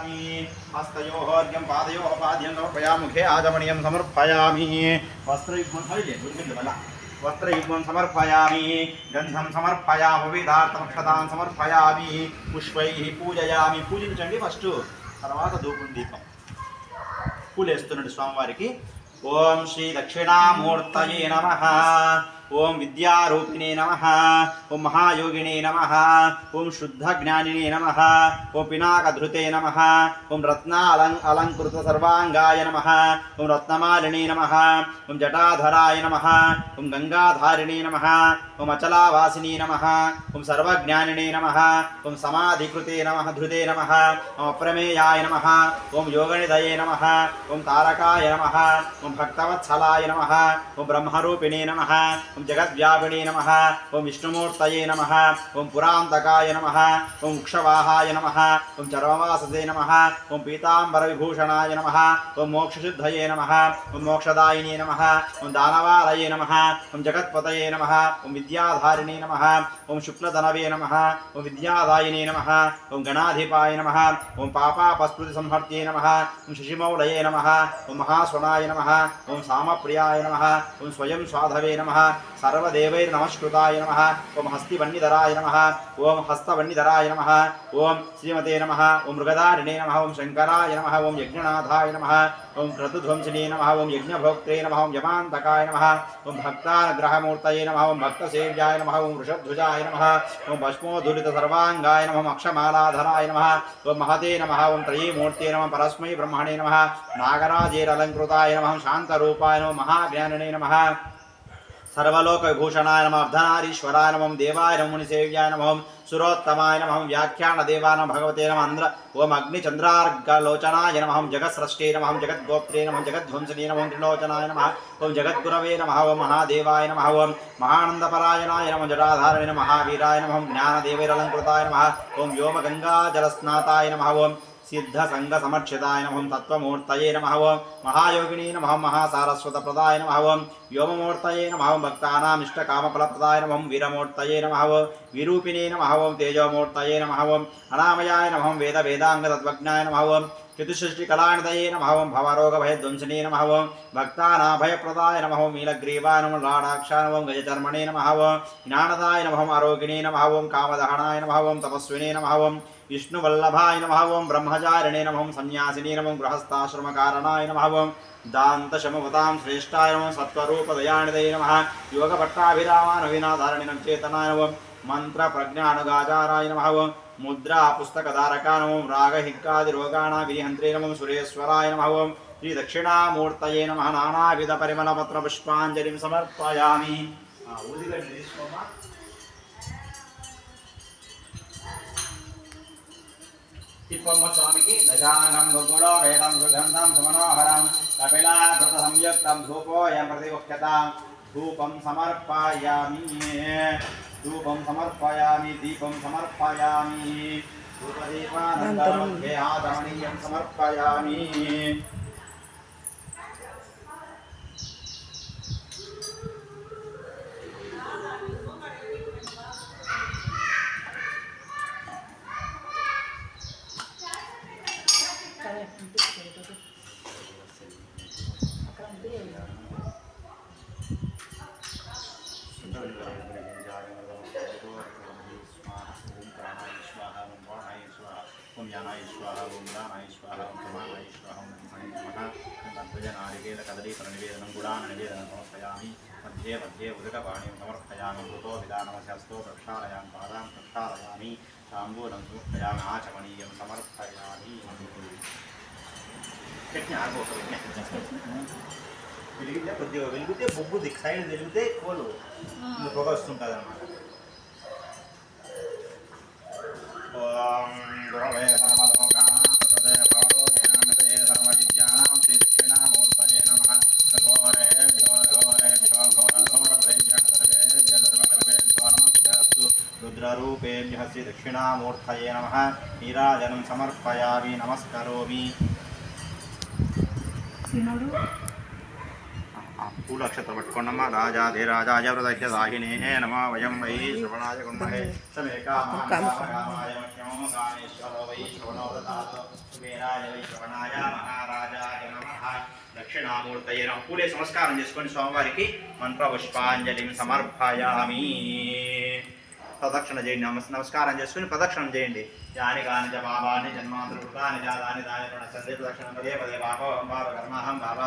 సమర్పయామి హస్తయోర్ఘ్యం పాదయోః పాద్యం సమర్పయామి ముఖే ఆచమనీయం సమర్పయామి వస్త్రయుగ్మం హరిజే గుర్తుంది మళ్ళా వస్త్రయుగ్మం సమర్పయామి గంధం సమర్పయామి విధార్థమక్షతాన్ సమర్పయామి పుష్పై పూజయామి పూజించండి ఫస్ట్ తర్వాత ధూపం దీపం పూలేస్తున్నాడు స్వామివారికి. ఓం శ్రీ దక్షిణామూర్తయే నమ. ఓం విద్యారూపిణే నమ ఓం మహాయోగిణే నమ ఓం శుద్ధజ్ఞానినే నమ ఓం పినాకధృతే నమ ఓం రత్నాలం అలంకృత సర్వాంగాయ నమ ఓం రత్నమాలిణే నమ ఓం జటాధరాయ నమ ఓం గంగాధారిణే నమ ఓం అచలావాసిని నమ ఓం సర్వజ్ఞానినే నమ ఓం సమాధికృతే నమ ధృతే నమ ఓం అప్రమేయాయ నమ ఓం యోగనిదయే నమ ఓం తారకాయ నమ ఓం భక్తవత్సలాయ నమ ఓం బ్రహ్మరూపిణే నమ ఓం జగద్వ్యాపిణే నమ ఓం విష్ణుమూర్తయే నమ ఓం పురాంతకాయ నమ ఓం వృక్షవాహాయ నమ ఓం చర్మవాససే నమ ఓం పీతాంబర విభూషణాయ నమ ఓం మోక్షశుద్ధయే నమ ఓం మోక్షదాయినే నమ ఓం దానవాలయే నమ ఓం జగత్పతయే నమ ఓం విద్యాధారిణే నమ ఓం శుక్లధనవే నమ ఓం విద్యాదాయినే నమ ఓం గణాధిపాయ నమ ఓం పాపాపస్మృతి సంహర్త్యే నమ ఓం శశిమౌళయే నమ ఓం మహాస్వనాయ నమ ఓం సామప్రియాయ నమ ఓం స్వయం స్వాధవే నమ సర్వదేవైర్నమస్కృతాయ నమ ఓం హస్తివన్నిధరాయ నమ ఓం హస్తవన్నిధరాయ నమ ఓం శ్రీమతే నమ ఓం మృగదారిణే నమ ఓం శంకరాయ నమ ఓం యజ్ఞనాథాయ నమ ఓం క్రతుధ్వంసినే నమ ఓం యజ్ఞభోక్త్రే నమ ఓం యమాంతకాయ నమ ఓం భక్తానుగ్రహమూర్తయే నమ ఓం భక్తసేవ్యాయ నమ ఓం వృషధ్వజాయ నమ ఓం భస్మోధులిత సర్వాంగాయ నమ ఓం అక్షమాలాధరాయ నమ ఓం మహతే నమ ఓం త్రయీమూర్తే నమ పరస్మై బ్రహ్మణే నమ నాగరాజేరలంకృతాయ నమ ఓం శాంతరూపాయ నమ. మహాజ్ఞానినే నమ. సర్వలోక విభూషణాయ నమ అర్ధనారీశ్వరాయ నమం దేవాయ నమ. మునిసేవ్యాయ నమం. సురోత్తమాయ నమం. వ్యాఖ్యాన దేవా నమ. భగవతే నమ. అంధ్ర ఓం అగ్ని చంద్రార్గలోచనాయ నమహం జగత్స్రష్టే నమహం జగద్గోప్త్రే నమం. జగద్ధ్వంసనే నమం. త్రిలోచనాయ నమ. ఓం జగద్గురవే నమ. ఓం మహాదేవాయ నమ. ఓం మహానందపరాయణాయ నమ. జటాధారణే నమ. మహావీరాయ నమం జ్ఞానదేవైరలంకృతాయ నమ ఓం వ్యోమగంగాజలస్నాతాయ నమ ఓం సిద్ధ సంఘ సమర్చితాయ నమః తత్వమూర్తయే నమః ఓం మహాయోగిని నమః మహాసారస్వత ప్రదాయ నమః ఓం వ్యోమమూర్తయే నమః భక్తానాం ఇష్టకామఫలప్రదాయ నమః ఓం విరూపిణే నమః ఓం భవరోగ భయధ్వంసనే నమః భక్తానాభయప్రదాయ నమః ఓం నీలగ్రీవాయ నమః లాడాక్షాయ నమః గజచర్మణే నమః ఓం జ్ఞానదాయ నమః ఆరోగిణే నమః ఓం కామదహనాయ నమః ఓం తపస్వినే నమః ఓం విష్ణువల్లభాయ నమః ఓం బ్రహ్మచారిణే నమః సన్యాసినే నమః గృహస్థాశ్రమకారణాయ నమః ఓం దాంతశమవతాం శ్రేష్టాయ నమః సత్వరూపదయానిదయ నమ యోగపట్టాభిరామానవీనాధారణినం చేతనాయ నమః మంత్ర ప్రజ్ఞానుగాచారాయ నమః ఓం ముద్రా పుస్తకధారకానం రాగహిక్కాది రోగాణ వినిహంత్రే నమం సురేశ్వరాయ నమః ఓం. శ్రీ దక్షిణామూర్తయే నమ. నానావిధ పరిమళపత్ర పుష్పాంజలిం సమర్పయామి. తిప్పమ్మ స్వామికి దశాంగం గుగ్గుడో వేదం సుగంధం సుమనోహరం కపిలాకృత సంయుక్తం ధూపోయం ప్రతిముఖ్యతాం. ధూపం సమర్పయామి. ధూపం సమర్పయామి దీపం సమర్పయామి ధూపదీపానంతరం ఆచమనీయం ఓం యానాయ స్వాహ ఓం దానాయ స్వాహ ఓం సమానాయ స్వాహ ఓం బ్రహ్మణే నమః తద్వజ నారికేల కదలీఫల నివేదనం గుడాన నివేదనం సమర్పయామి మధ్యే మధ్యే ఉదకపాణిం సమర్పయామి మృతో విధానమశస్తో ప్రక్షాళయాం పాదాం ప్రక్షాళయామి తాంబూలం సమర్పయామి ఆచమనీయం సమర్పయామి చట్నీ ఆగోక వెలిగితే కొద్దిగా వెలిగితే బొగ్గు దిక్కు సైడ్ వెలిగితే కోలు పొగ వస్తుంటుంది అన్నమాట ఓం గురవే సర్వలోకానాం భారో జ్ఞానతే సర్వవిద్యానాం శ్రీ దక్షిణామూర్తయే నమః ఘోరేభ్యో ఘోరేభ్యో ఘోర ఘోరభ్యేభ్యः సర్వేభ్యः సర్వసర్వేభ్యో నమస్కారస్తు రుద్రరూపేభ్యः శ్రీ దక్షిణామూర్తయే నమః నీరాజనం సమర్పయామి నమస్కరోమి ఆ పూల అక్షత పట్టుకోండమ్మా ప్రదక్ష దాహినే నమ వయం వై శ్రవణాయ గుణమహే సమే కామాయ మహ్యమో కామేశ్వరో వై శ్రవణో దదాతు. కుబేరాయ వై శ్రవణాయ మహారాజాయ నమః. దక్షిణామూర్తయే నమః. పూలే నమస్కారం చేసుకొని స్వామివారికి. మంత్ర పుష్పాంజలిని సమర్పయామి. ప్రదక్షిణ చేయండి నమస్ నమస్కారం చేసుకుని ప్రదక్షిణం చేయండి. యాని కాని చ పాపాన్ని జన్మాంతృకృతాని జాతాని దాని ప్రదక్షిణ పదే పదే పాపం పాప కర్మాహం పాపాత్